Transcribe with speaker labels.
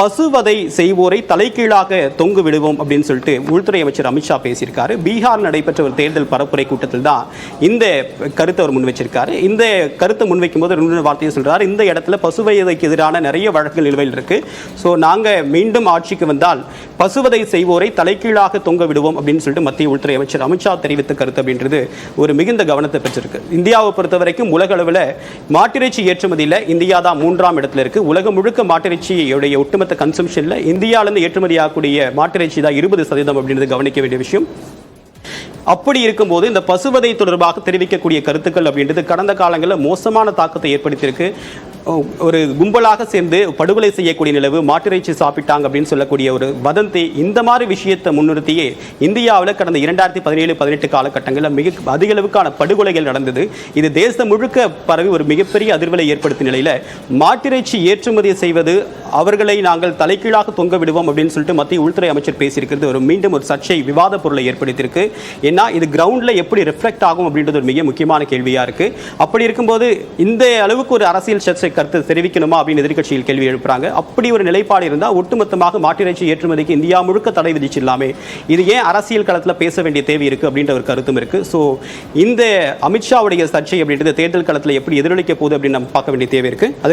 Speaker 1: பசுவதை செய்வோரை தலைகீழாக தொங்கு விடுவோம் அப்படின்னு சொல்லிட்டு உள்துறை அமைச்சர் அமித்ஷா பேசியிருக்காரு. பீகார் நடைபெற்ற ஒரு தேர்தல் பரப்புரை கூட்டத்தில் தான் இந்த கருத்தை அவர் முன் வச்சிருக்காரு இந்த கருத்தை முன்வைக்கும் போது ரெண்டு வார்த்தையை சொல்றாரு. இந்த இடத்துல பசுவதைக்கு எதிரான நிறைய வழக்குகள் நிலுவையில் இருக்கு. ஸோ நாங்கள் மீண்டும் ஆட்சிக்கு வந்தால் பசுவதை செய்வோரை தலைகீழாக தொங்க விடுவோம் அப்படின்னு சொல்லிட்டு மத்திய உள்துறை அமைச்சர் அமித்ஷா தெரிவித்த கருத்து அப்படின்றது ஒரு மிகுந்த கவனத்தை பெற்றிருக்கு. இந்தியாவை பொறுத்த வரைக்கும் உலக அளவில் மாட்டிறைச்சி ஏற்றுமதியில் இந்தியா தான் மூன்றாம் இடத்துல இருக்கு. உலகம் முழுக்க மாட்டிறைச்சியுடைய ஒட்டுமொத்த ஒட்டுமொத்த கன்சம்ஷனில் இந்தியாவிலேருந்து ஏற்றுமதி ஆகக்கூடிய மாட்டிறைச்சி தான் இருபது சதவீதம் அப்படின்றது கவனிக்க வேண்டிய விஷயம். அப்படி இருக்கும்போது இந்த பசுவதை தொடர்பாக தெரிவிக்கக்கூடிய கருத்துக்கள் அப்படின்றது கடந்த காலங்களில் மோசமான தாக்கத்தை ஏற்படுத்தியிருக்கு. ஒரு கும்பலாக சேர்ந்து படுகொலை செய்யக்கூடிய நிலவு மாட்டிறைச்சி சாப்பிட்டாங்க அப்படின்னு சொல்லக்கூடிய ஒரு வதந்தி இந்த மாதிரி விஷயத்தை முன்னிறுத்தியே இந்தியாவில் கடந்த இரண்டாயிரத்தி பதினேழு பதினெட்டு காலகட்டங்களில் மிக அதிக அளவுக்கான படுகொலைகள் நடந்தது. இது தேசம் முழுக்க பரவி ஒரு மிகப்பெரிய அதிர்வலை ஏற்படுத்தும் நிலையில் மாட்டிறைச்சி ஏற்றுமதி செய்வது அவர்களை நாங்கள் தலைகீழாக தொங்க விடுவோம் அப்படின்னு சொல்லிட்டு மத்திய உள்துறை அமைச்சர் பேசியிருக்கிறது. ஒரு மீண்டும் ஒரு சர்ச்சை விவாத பொருளை ஏற்படுத்தியிருக்கு. ஏன்னா இது கிரவுண்டில் எப்படி ரிஃப்ளெக்ட் ஆகும் அப்படின்றது ஒரு மிக முக்கியமான கேள்வியாக இருக்குது அப்படி இருக்கும்போது இந்த அளவுக்கு ஒரு அரசியல் சர்ச்சை கருத்து தெரிவிக்கணுமா அப்படின்னு எதிர்க்கட்சியில் கேள்வி எழுப்புறாங்க. அப்படி ஒரு நிலைப்பாடு இருந்தால் ஒட்டுமொத்தமாக மாட்டிறைச்சி ஏற்றுமதிக்கு இந்தியா முழுக்க தடை விதிச்சிடலாமே. இது ஏன் அரசியல் களத்தில் பேச வேண்டிய தேவை இருக்கு அப்படின்ற ஒரு கருத்தும் இருக்கு. ஸோ இந்த அமித்ஷாவுடைய சர்ச்சை அப்படின்றது தேர்தல் களத்தில் எப்படி எதிரொலிக்க போகுது அப்படின்னு நம்ம பார்க்க வேண்டிய தேவை இருக்கு. அது